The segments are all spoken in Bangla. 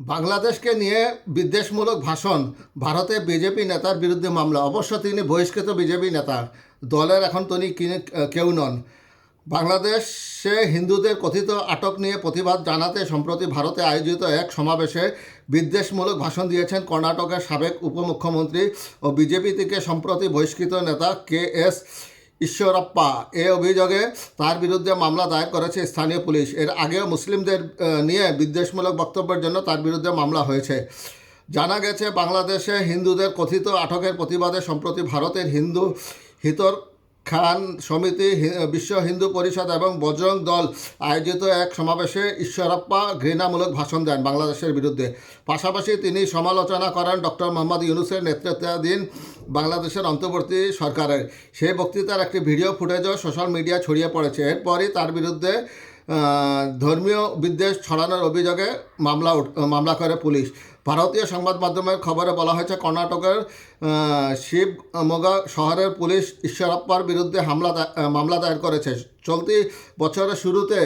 বাংলাদেশকে নিয়ে বিদ্বেষমূলক ভাষণ, ভারতে বিজেপি নেতার বিরুদ্ধে মামলা। অবশ্য তিনি বহিষ্কৃত বিজেপি নেতা। দলের এখন তিনি কেউ নন। বাংলাদেশে হিন্দুদের কথিত আটক নিয়ে প্রতিবাদ জানাতে সম্প্রতি ভারতে আয়োজিত এক সমাবেশে বিদ্বেষমূলক ভাষণ দিয়েছেন কর্ণাটকের সাবেক উপমুখ্যমন্ত্রী ও বিজেপি থেকে সম্প্রতি বহিষ্কৃত নেতা কে এস ঈশ্বরপ্পা, এ অভিযোগে তার বিরুদ্ধে মামলা দায়ের করেছে স্থানীয় পুলিশ। এর আগেও মুসলিমদের নিয়ে বিদ্বেষমূলক বক্তব্যের জন্য তার বিরুদ্ধে মামলা হয়েছে। জানা গেছে, বাংলাদেশে হিন্দুদের কথিত আটকের প্রতিবাদে সম্প্রতি ভারতের হিন্দু হিতর খান সমিতি বিশ্ব হিন্দু পরিষদ এবং বজরং দল আয়োজিত এক সমাবেশে ঈশ্বরাপ্পা ঘৃণামূলক ভাষণ দেন বাংলাদেশের বিরুদ্ধে। পাশাপাশি তিনি সমালোচনা করেন ডক্টর মোহাম্মদ ইউনুসের নেতৃত্বাধীন বাংলাদেশের অন্তর্বর্তী সরকারের। সেই বক্তৃতার একটি ভিডিও ফুটেজও সোশ্যাল মিডিয়া ছড়িয়ে পড়েছে। এরপরই তার বিরুদ্ধে ধর্মীয় বিদ্বেষ ছড়ানোর অভিযোগে মামলা মামলা করে পুলিশ। ভারতীয় সংবাদ মাধ্যমের খবরে বলা হয়েছে, কর্ণাটকের শিবমোগা শহরের পুলিশ ঈশ্বরাপ্পার বিরুদ্ধে হামলা মামলা দায়ের করেছে। চলতি বছরের শুরুতে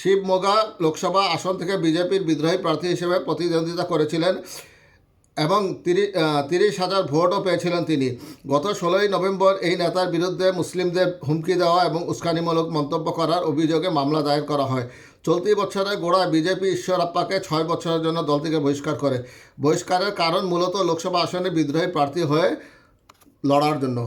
শিবমোগা লোকসভা আসন থেকে বিজেপির বিদ্রোহী প্রার্থী হিসেবে প্রতিদ্বন্দ্বিতা করেছিলেন। এবং তিরিশ হাজার ভোটও পেয়েছিলেন তিনি। গত ষোলোই নভেম্বর এই নেতার বিরুদ্ধে মুসলিমদের হুমকি দেওয়া এবং উস্কানিমূলক মন্তব্য করার অভিযোগে মামলা দায়ের করা হয়। চলতি বছরে গোড়া বিজেপি ঈশ্বরাপ্পাকে ছয় বছরের জন্য দল থেকে বহিষ্কার করে। বহিষ্কারের কারণ মূলত লোকসভা আসনে বিদ্রোহী প্রার্থী হয়ে লড়ার জন্য।